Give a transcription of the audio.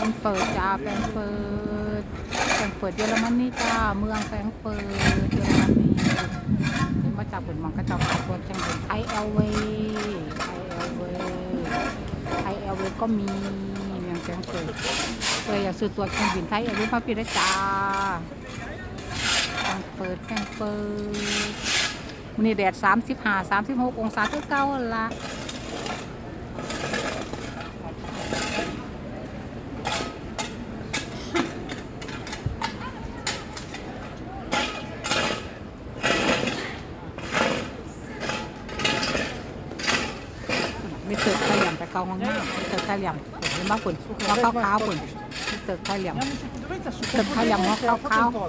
แฟรงเฟิร์ตแฟรงก์เฟิร์ตเยอรมนีจ้าเมืองแฟรงเฟิร์ตเยอรมนีเห็นมาจากบนมองก็จะขายตัวจังเป็นไทยแอลเวไทยแอลเวไทยแอลเวก็มีเมืองแฟรงเฟิร์ตเลยอยากซื้อตัวเครื่องบินไทยแอลเวย์มาพี่ได้จ้าแฟรงเฟิร์ตแฟรงเฟิร์ตมื้อนี่แดด35 36องศาคือเก่าหั่นละ มีเติร์กไข่เหลี่ยมแต่เกาห้องน้ำมีเติร์กไข่เหลี่ยมเห็นบ้าฝุ่นหัวขาวๆฝุ่นมีเติร์กไข่เหลี่ยม Ja, men dov'è sta su? Sto tagliamo Fate cacao. un po'.